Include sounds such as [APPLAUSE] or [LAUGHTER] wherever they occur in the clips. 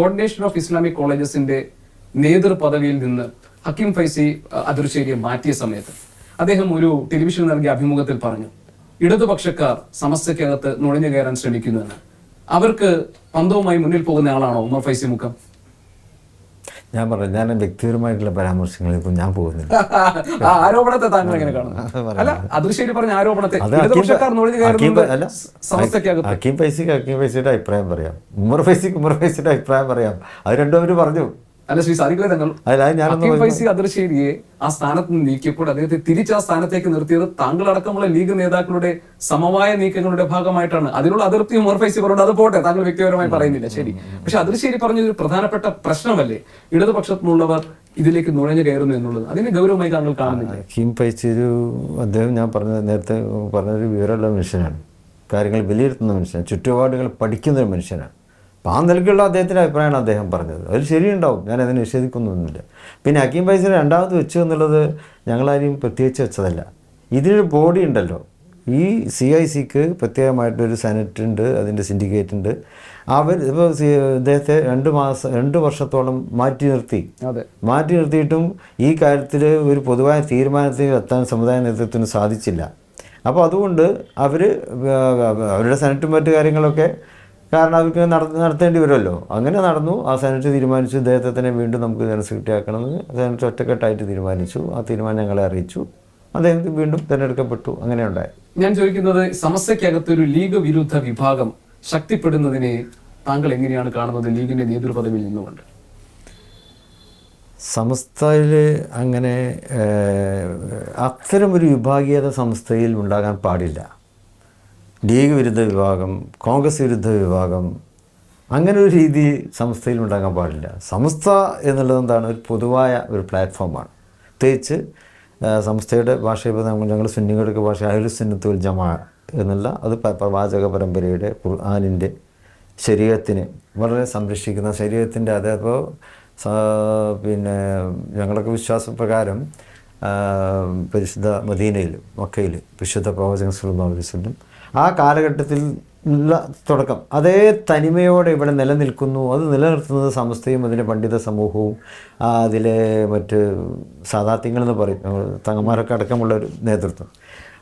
Coordination of Islamic കോളേജസിന്റെ നേതൃപദവിയിൽ നിന്ന് ഹക്കിം ഫൈസി അതിർശ്ശേരിയെ മാറ്റിയ സമയത്ത് അദ്ദേഹം ഒരു ടെലിവിഷൻ നൽകിയ അഭിമുഖത്തിൽ പറഞ്ഞു ഇടതുപക്ഷക്കാർ സമസ്യക്കകത്ത് നുഴഞ്ഞു കയറാൻ ശ്രമിക്കുന്നുവെന്ന്. അവർക്ക് പന്തവുമായി മുന്നിൽ പോകുന്ന ആളാണോ ഉമർ ഫൈസി മുക്കം? ഞാൻ പറഞ്ഞു ഞാൻ വ്യക്തിപരമായിട്ടുള്ള പരാമർശങ്ങളിലേക്കും ഞാൻ പോകുന്നില്ല. [LAUGHS] ആരോപണത്തെ താങ്കൾ എങ്ങനെ കാണുന്നു? അല്ല അതിർശ്ശേരി പറഞ്ഞ ആരോപണത്തെ. ഹക്കീം പൈസക്ക് അക്കീം പൈസയുടെ അഭിപ്രായം പറയാം. ഉമർ പൈസക്ക് ഉമർ പൈസയുടെ അഭിപ്രായം പറയാം. അത് രണ്ടും അവർ പറഞ്ഞു. അല്ല ശ്രീ സാദിഖ് തങ്ങൾ ഫൈസി അതിർശ്ശേരിയെ ആ സ്ഥാനത്ത് നിന്ന് നീക്കിയപ്പോൾ അദ്ദേഹത്തെ തിരിച്ച് ആ സ്ഥാനത്തേക്ക് നിർത്തിയത് താങ്കളടക്കമുള്ള ലീഗ് നേതാക്കളുടെ സമവായ നീക്കങ്ങളുടെ ഭാഗമായിട്ടാണ്. അതിനുള്ള അതിർത്തി ഉമർ ഫൈസി പറഞ്ഞു അത് പോട്ടെ താങ്കൾ വ്യക്തിപരമായി പറയുന്നില്ല. ശരി. പക്ഷെ അദർശേരി പറഞ്ഞ ഒരു പ്രധാനപ്പെട്ട പ്രശ്നമല്ലേ? ഇടതുപക്ഷത്തിനുള്ളവർ ഇതിലേക്ക് നുഴഞ്ഞു കയറുന്നു എന്നുള്ളത്. അതിനെ ഗൗരവമായി താങ്കൾ കാണുന്നില്ല? ഹീം പൈസ ഒരു അദ്ദേഹം ഞാൻ പറഞ്ഞ നേരത്തെ പറഞ്ഞൊരു വിവരമുള്ള മനുഷ്യനാണ്. കാര്യങ്ങൾ വിലയിരുത്തുന്ന മനുഷ്യനാണ്. ചുറ്റുപാടുകൾ പഠിക്കുന്ന ഒരു മനുഷ്യനാണ്. അപ്പോൾ ആ നിലയ്ക്കുള്ള അദ്ദേഹത്തിന്റെ അഭിപ്രായമാണ് അദ്ദേഹം പറഞ്ഞത്. അത് ശരിയുണ്ടാവും. ഞാൻ അതിനെ നിഷേധിക്കുന്നൊന്നുമില്ല. പിന്നെ അക്കീം പൈസ രണ്ടാമത് വെച്ചു എന്നുള്ളത് ഞങ്ങളാരെയും പ്രത്യേകിച്ച് വെച്ചതല്ല. ഇതിനൊരു ബോഡി ഉണ്ടല്ലോ. ഈ സി ഐ സിക്ക് പ്രത്യേകമായിട്ടൊരു സെനറ്റ് ഉണ്ട് അതിന്റെ സിൻഡിക്കേറ്റ് ഉണ്ട്. അവർ ഇപ്പോൾ ഇദ്ദേഹത്തെ രണ്ട് മാസം രണ്ട് വർഷത്തോളം മാറ്റി നിർത്തി. അതെ. മാറ്റി നിർത്തിയിട്ടും ഈ കാര്യത്തിൽ ഒരു പൊതുവായ തീരുമാനത്തിൽ എത്താൻ സമുദായ നേതൃത്വത്തിന് സാധിച്ചില്ല. അപ്പോൾ അതുകൊണ്ട് അവർ അവരുടെ സെനറ്റും മറ്റു കാര്യങ്ങളൊക്കെ കാരണം അവർക്ക് നട- നടത്തേണ്ടി വരുമല്ലോ. അങ്ങനെ നടന്നു. ആ സെനറ്റ് തീരുമാനിച്ചു. ഇദ്ദേഹത്തെ തന്നെ വീണ്ടും നമുക്ക് ജനറൽ സെക്രട്ടറി ആക്കണമെന്ന് സെനറ്റ് ഒറ്റക്കെട്ടായിട്ട് തീരുമാനിച്ചു. ആ തീരുമാനം ഞങ്ങളെ അറിയിച്ചു. അദ്ദേഹം വീണ്ടും തിരഞ്ഞെടുക്കപ്പെട്ടു. അങ്ങനെ ഉണ്ടായി. ഞാൻ ചോദിക്കുന്നത് സമസ്യക്കകത്ത് ഒരു ലീഗ് വിരുദ്ധ വിഭാഗം ശക്തിപ്പെടുന്നതിനെ താങ്കൾ എങ്ങനെയാണ് കാണുന്നത്? ലീഗിന്റെ നേതൃപദവിയിൽ നിന്നുകൊണ്ട്. സംസ്ഥയിൽ അങ്ങനെ അത്തരം ഒരു വിഭാഗീയത സംസ്ഥയിൽ ഉണ്ടാകാൻ പാടില്ല. ലീഗ് വിരുദ്ധ വിഭാഗം കോൺഗ്രസ് വിരുദ്ധ വിഭാഗം അങ്ങനെ ഒരു രീതി സംസ്ഥയിൽ ഉണ്ടാകാൻ പാടില്ല. സംസ്ഥ എന്നുള്ളത് എന്താണ്? ഒരു പൊതുവായ ഒരു പ്ലാറ്റ്ഫോമാണ്. പ്രത്യേകിച്ച് സംസ്ഥയുടെ ഭാഷ ഇപ്പോൾ നമ്മൾ ഞങ്ങൾ സുന്നികളുടെ ഭാഷ അഹുലുസുന്നത്തുൽ ജമാ എന്നുള്ള അത് പ്രവാചക പരമ്പരയുടെ ഖുർആാനിന്റെ ശരീരത്തിന് വളരെ സംരക്ഷിക്കുന്ന ശരീരത്തിന്റെ അതപ്പോൾ പിന്നെ ഞങ്ങളൊക്കെ വിശ്വാസപ്രകാരം പരിശുദ്ധ മദീനയിൽ മക്കയിൽ വിശുദ്ധ പ്രവാചകൻ സല്ലല്ലാഹു അലൈഹി ആ കാലഘട്ടത്തിൽ ഉള്ള തുടക്കം. അതേ തനിമയോടെ ഇവിടെ നിലനിൽക്കുന്നു. അത് നിലനിർത്തുന്നത് സമസ്തയും അതിന്റെ പണ്ഡിത സമൂഹവും അതിലെ മറ്റ് സാധാത്യങ്ങളെന്ന് പറയും. തങ്ങന്മാരൊക്കെ അടക്കമുള്ള ഒരു നേതൃത്വം.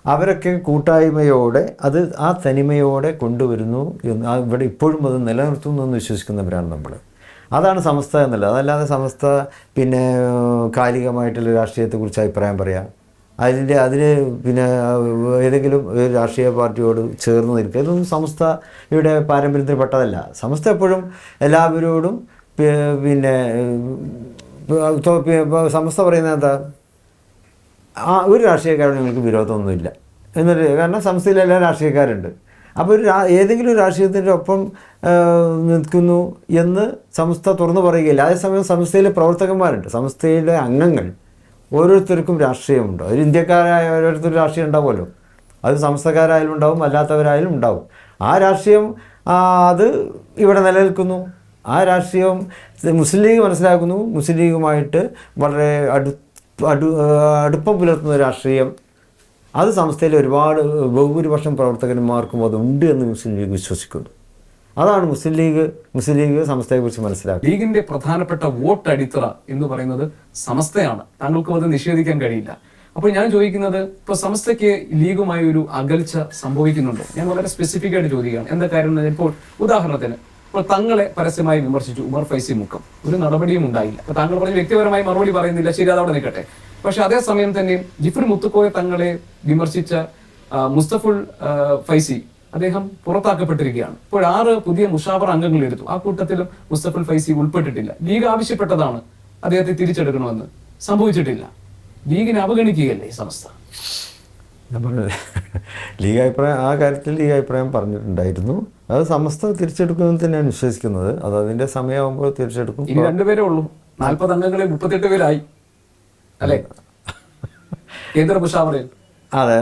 അവരൊക്കെ കൂട്ടായ്മയോടെ അത് ആ തനിമയോടെ കൊണ്ടുവരുന്നു എന്ന് ഇവിടെ ഇപ്പോഴും അത് നിലനിർത്തുന്നു എന്ന് വിശ്വസിക്കുന്നവരാണ് നമ്മൾ. അതാണ് സമസ്ത എന്നുള്ളത്. അതല്ലാതെ സമസ്ത പിന്നെ കാലികമായിട്ടുള്ള രാഷ്ട്രീയത്തെക്കുറിച്ച് അഭിപ്രായം പറയാം. അതിന്റെ അതിന് പിന്നെ ഏതെങ്കിലും ഒരു രാഷ്ട്രീയ പാർട്ടിയോട് ചേർന്ന് നിൽക്കുക. ഇതൊന്നും സമസ്തയുടെ പാരമ്പര്യത്തിൽപ്പെട്ടതല്ല. സംസ്ഥ എപ്പോഴും എല്ലാവരോടും പിന്നെ സംസ്ഥ പറയുന്നത് എന്താ? ആ ഒരു രാഷ്ട്രീയക്കാരോട് നിങ്ങൾക്ക് വിരോധമൊന്നുമില്ല. എന്നൊരു കാരണം സംസ്ഥയിൽ എല്ലാ രാഷ്ട്രീയക്കാരുണ്ട്. അപ്പോൾ ഒരു ഏതെങ്കിലും രാഷ്ട്രീയത്തിന്റെ ഒപ്പം നിൽക്കുന്നു എന്ന് സംസ്ഥ തുറന്നു പറയുകയില്ല. അതേസമയം സംസ്ഥയിലെ പ്രവർത്തകന്മാരുണ്ട്. സംസ്ഥയിലെ അംഗങ്ങൾ ഓരോരുത്തർക്കും രാഷ്ട്രീയമുണ്ട്. ഒരു ഇന്ത്യക്കാരായ ഓരോരുത്തർ രാഷ്ട്രീയം ഉണ്ടാവുമല്ലോ. അത് സംസ്ഥക്കാരായാലും ഉണ്ടാവും അല്ലാത്തവരായാലും ഉണ്ടാവും. ആ രാഷ്ട്രീയം അത് ഇവിടെ നിലനിൽക്കുന്നു. ആ രാഷ്ട്രീയം മുസ്ലിം ലീഗ് മനസ്സിലാക്കുന്നു. മുസ്ലിം ലീഗുമായിട്ട് വളരെ അടു അടു അടുപ്പം പുലർത്തുന്ന രാഷ്ട്രീയം. അത് സംസ്ഥയിലെ ഒരുപാട് ബഹുഭൂരിപക്ഷം പ്രവർത്തകന്മാർക്കും അതുണ്ട് എന്ന് മുസ്ലിം ലീഗ് വിശ്വസിക്കുന്നു. അതാണ് മുസ്ലിം ലീഗ് മുസ്ലിം ലീഗ് സമസ്തയെക്കുറിച്ച് മനസ്സിലാക്കുക ലീഗിന്റെ പ്രധാനപ്പെട്ട വോട്ട് അടിത്തറ എന്ന് പറയുന്നത് സമസ്തയാണ്. താങ്കൾക്കും അത് നിഷേധിക്കാൻ കഴിയില്ല. അപ്പോൾ ഞാൻ ചോദിക്കുന്നത് ഇപ്പൊ സമസ്തയ്ക്ക് ലീഗുമായി ഒരു അകൽച്ച സംഭവിക്കുന്നുണ്ടോ? ഞാൻ വളരെ സ്പെസിഫിക് ആയിട്ട് ചോദിക്കുകയാണ്. എന്താ കാര്യം ഇപ്പോൾ ഉദാഹരണത്തിന് ഇപ്പോൾ തങ്ങളെ പരസ്യമായി വിമർശിച്ചു ഉമർ ഫൈസി മുഖം ഒരു നടപടിയും ഉണ്ടായില്ല. അപ്പൊ താങ്കൾ പറഞ്ഞ വ്യക്തിപരമായി മറുപടി പറയുന്നില്ല ശരി അതവിടെ നിൽക്കട്ടെ. പക്ഷെ അതേസമയം തന്നെ ജിഫർ മുത്തുക്കോയ തങ്ങളെ വിമർശിച്ച മുസ്തഫുൾ ഫൈസി അദ്ദേഹം പുറത്താക്കപ്പെട്ടിരിക്കുകയാണ്. ഇപ്പോൾ ആറ് പുതിയ മുഷാവർ അംഗങ്ങൾ എടുത്തു. ആ കൂട്ടത്തിലും മുസ്തഫുൽ ഫൈസി ഉൾപ്പെട്ടിട്ടില്ല. ലീഗ് ആവശ്യപ്പെട്ടതാണ് അദ്ദേഹത്തെ തിരിച്ചെടുക്കണമെന്ന്. സംഭവിച്ചിട്ടില്ല. ലീഗിനെ അവഗണിക്കുകയല്ലേ ഈ സംസ്ഥ ലീഗ് അഭിപ്രായം ആ കാര്യത്തിൽ ലീഗ് അഭിപ്രായം പറഞ്ഞിട്ടുണ്ടായിരുന്നു. അത് സമസ്ത തിരിച്ചെടുക്കുമെന്ന് തന്നെയാണ് വിശ്വസിക്കുന്നത്. അത് അതിന്റെ സമയമാകുമ്പോൾ തിരിച്ചെടുക്കും. ഇനി രണ്ടുപേരേ ഉള്ളൂ. നാൽപ്പത് അംഗങ്ങളിൽ മുപ്പത്തെട്ട് പേരായി. അല്ലേ? കേന്ദ്ര മുഷാവറയിൽ. അതെ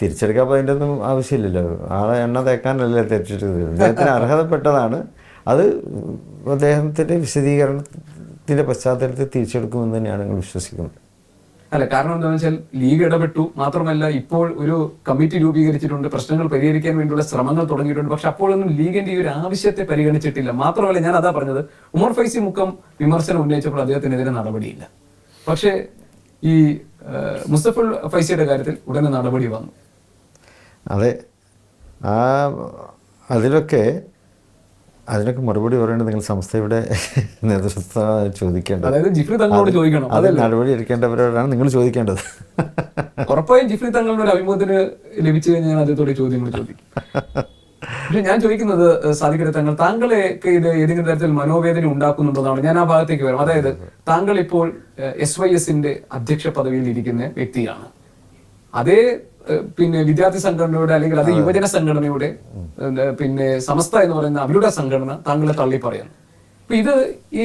തിരിച്ചെടുക്കാൻ അതിന്റെ ഒന്നും ആവശ്യമില്ലല്ലോ. ആളെ എണ്ണ തേക്കാനല്ലേ തെറ്റിട്ട് അദ്ദേഹത്തിന് അർഹതപ്പെട്ടതാണ്. അത് അദ്ദേഹത്തിന്റെ വിശദീകരണത്തിന്റെ പശ്ചാത്തലത്തിൽ തിരിച്ചെടുക്കുമെന്ന് തന്നെയാണ് ഞങ്ങൾ വിശ്വസിക്കുന്നത്. അല്ല കാരണം എന്താണെന്ന് വെച്ചാൽ ലീഗ് ഇടപെട്ടു. മാത്രമല്ല ഇപ്പോൾ ഒരു കമ്മിറ്റി രൂപീകരിച്ചിട്ടുണ്ട്. പ്രശ്നങ്ങൾ പരിഹരിക്കാൻ വേണ്ടിയുള്ള ശ്രമങ്ങൾ തുടങ്ങിയിട്ടുണ്ട്. പക്ഷെ അപ്പോഴൊന്നും ലീഗിന്റെ ഈ ഒരു ആവശ്യത്തെ പരിഗണിച്ചിട്ടില്ല. മാത്രമല്ല ഞാൻ അതാ പറഞ്ഞത് ഉമർ ഫൈസി മുഖം വിമർശനം ഉന്നയിച്ചപ്പോൾ അദ്ദേഹത്തിനെതിരെ നടപടിയില്ല. പക്ഷേ ഈ മുസ്തഫുൽ ഫൈസിയുടെ കാര്യത്തിൽ ഉടനെ നടപടി വന്നു. അതെ. ആ അതിലൊക്കെ അതിനൊക്കെ മറുപടി പറയേണ്ടത് നിങ്ങൾ സംസ്ഥയുടെ നേതൃത്വം ചോദിക്കേണ്ടത്. അതായത് ജിഫ്രി തങ്ങളോട് ചോദിക്കണം. അതെ നടപടി എടുക്കേണ്ടവരോടാണ് നിങ്ങൾ ചോദിക്കേണ്ടത്. ഉറപ്പായും ജിഫ്രി തങ്ങളുടെ ഒരു അഭിമുഖത്തിന് ലഭിച്ചു കഴിഞ്ഞാൽ അദ്ദേഹത്തോട് ചോദ്യങ്ങൾ ചോദിക്കും. പക്ഷെ ഞാൻ ചോദിക്കുന്നത് സാധിക്കട്ടെ തങ്ങൾ താങ്കളെ ഇത് ഏതെങ്കിലും തരത്തിൽ മനോവേദന ഉണ്ടാക്കുന്നുണ്ടെന്നാണ്. ഞാൻ ആ ഭാഗത്തേക്ക് വരും. അതായത് താങ്കൾ ഇപ്പോൾ എസ് വൈ എസിന്റെ അധ്യക്ഷ പദവിയിൽ ഇരിക്കുന്ന വ്യക്തിയാണ്. അതേ പിന്നെ വിദ്യാർത്ഥി സംഘടനയുടെ അല്ലെങ്കിൽ അതേ യുവജന സംഘടനയുടെ പിന്നെ സമസ്ത എന്ന് പറയുന്ന അവരുടെ സംഘടന താങ്കളെ തള്ളി പറയുന്നു അപ്പൊ ഇത്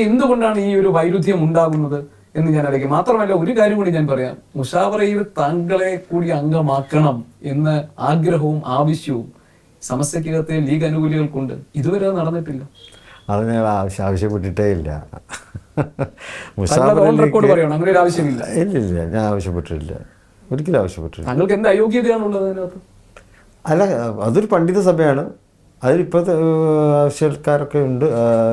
എന്തുകൊണ്ടാണ് ഈ ഒരു വൈരുദ്ധ്യം ഉണ്ടാകുന്നത് എന്ന് ഞാൻ അറിയിക്കും. മാത്രമല്ല ഒരു കാര്യം കൂടി ഞാൻ പറയാം. മുഷാവറയിൽ താങ്കളെ കൂടി അംഗമാക്കണം എന്ന ആഗ്രഹവും ആവശ്യവും സമസ്തക്കകത്തെ ലീഗ് അനുകൂലികൾക്കുണ്ട് ഇതുവരെ അത് നടന്നിട്ടില്ല. അത് ഞാൻ ആവശ്യം ആവശ്യപ്പെട്ടിട്ടേ ഇല്ല. ആവശ്യമില്ല. ഇല്ല ഇല്ല ഞാൻ ആവശ്യപ്പെട്ടിട്ടില്ല. ഒരിക്കലും ആവശ്യപ്പെട്ടിട്ടില്ല. താങ്കൾക്ക് എന്ത് അയോഗ്യതയാണുള്ളത് അതിനകത്ത്? അല്ല അതൊരു പണ്ഡിത സഭയാണ്. അതിലിപ്പോഴത്തെ ആവശ്യക്കാരൊക്കെ ഉണ്ട്.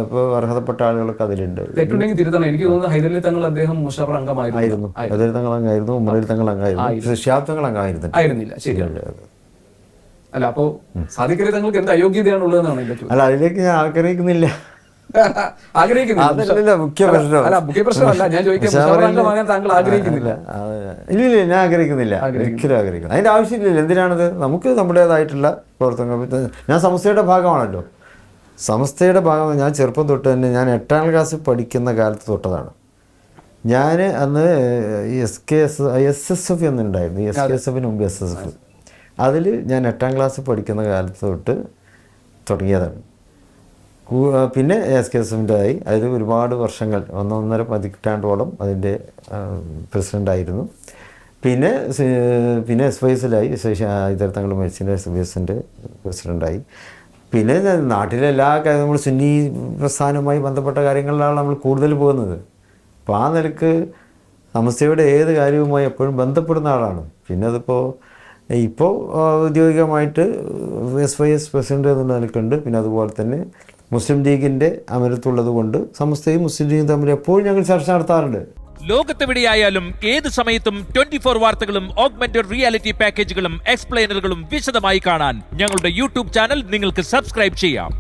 ഇപ്പോൾ അർഹതപ്പെട്ട ആളുകളൊക്കെ അതിലുണ്ട്. തിരുത്തണം. എനിക്ക് തോന്നുന്നത് ഹൈദരലി തങ്ങൾ അദ്ദേഹം മുഷാഫർ അംഗമായിരുന്നു. അതിൽ തങ്ങൾ അംഗമായിരുന്നു ഉമ്മറിൽ തങ്ങൾ അംഗമായിരുന്നു. ഷിയാബ് തങ്ങൾ അംഗമായിരുന്നു ആയിരുന്നില്ല. ശരിയാണ്. അല്ല അപ്പോ സാധിക്കരുത് തങ്ങൾക്ക് എന്ത് അയോഗ്യതയാണുള്ളതെന്നാണ് എന്റെ ചോദ്യം? അല്ല അതിലേക്ക് ഞാൻ ആഗ്രഹിക്കുന്നില്ല. [LAUGHS] ആഗ്രഹിക്കുന്നില്ല. അതല്ലല്ലോ മുഖ്യ പ്രശ്നം. അല്ല മുഖ്യ പ്രശ്നമല്ല. ഞാൻ ചോദിക്കാൻ താങ്കൾ ആഗ്രഹിക്കുന്നില്ല. ആ, ഇല്ല ഇല്ല ഞാൻ ആഗ്രഹിക്കുന്നില്ല. ഒരിക്കലും ആഗ്രഹിക്കുന്നു അതിന്റെ ആവശ്യമില്ല എന്തിനാണത്? നമുക്ക് നമ്മുടേതായിട്ടുള്ള പ്രവർത്തനങ്ങൾ ഞാൻ സംസ്ഥയുടെ ഭാഗമാണല്ലോ. സംസ്ഥയുടെ ഭാഗം ഞാൻ ചെറുപ്പം തൊട്ട് തന്നെ ഞാൻ എട്ടാം ക്ലാസ് പഠിക്കുന്ന കാലത്ത് തൊട്ടതാണ്. ഞാൻ അന്ന് S K S S S F എന്നുണ്ടായിരുന്നു. എസ് കെ എസ് എഫിന് മുമ്പ് എസ് എസ് എഫ് അതിൽ ഞാൻ എട്ടാം ക്ലാസ് പഠിക്കുന്ന കാലത്ത് തൊട്ട് തുടങ്ങിയതാണ്. പിന്നെ എസ് കെ എസിന്റെതായി അതിൽ ഒരുപാട് വർഷങ്ങൾ ഒന്നൊന്നര പതിറ്റാണ്ടോളം അതിന്റെ പ്രസിഡന്റായിരുന്നു പിന്നെ പിന്നെ എസ് വൈ എസിലായി ഇതരത്തങ്ങൾ മരിച്ചിന്റെ എസ് വൈ എസിന്റെ പ്രസിഡന്റായി പിന്നെ ഞാൻ നാട്ടിലെ എല്ലാ കാര്യം നമ്മൾ സുന്നി പ്രസ്ഥാനവുമായി ബന്ധപ്പെട്ട കാര്യങ്ങളിലാണ് നമ്മൾ കൂടുതൽ പോകുന്നത്. അപ്പോൾ ആ നിലയ്ക്ക് സമസ്യയുടെ ഏത് കാര്യവുമായി എപ്പോഴും ബന്ധപ്പെടുന്ന ആളാണ്. പിന്നെ അതിപ്പോൾ ഇപ്പോൾ ഔദ്യോഗികമായിട്ട് എസ് വൈ എസ് പ്രസിഡന്റ് എന്ന നിലക്കുണ്ട്. പിന്നെ അതുപോലെ തന്നെ മുസ്ലിം ലീഗിന്റെ അമരത്തുള്ളത് കൊണ്ട് സമസ്തയും മുസ്ലിം ലീഗും തമ്മിൽ എപ്പോഴും ഞങ്ങൾ ചർച്ച നടത്താറുണ്ട്. ലോകത്തെവിടെയായാലും ഏത് സമയത്തും ട്വന്റി ഫോർ വാർത്തകളും ഓഗ്മെന്റഡ് റിയാലിറ്റി പാക്കേജുകളും എക്സ്പ്ലെയിനറുകളും വിശദമായി കാണാൻ ഞങ്ങളുടെ യൂട്യൂബ് ചാനൽ നിങ്ങൾക്ക് സബ്സ്ക്രൈബ് ചെയ്യാം.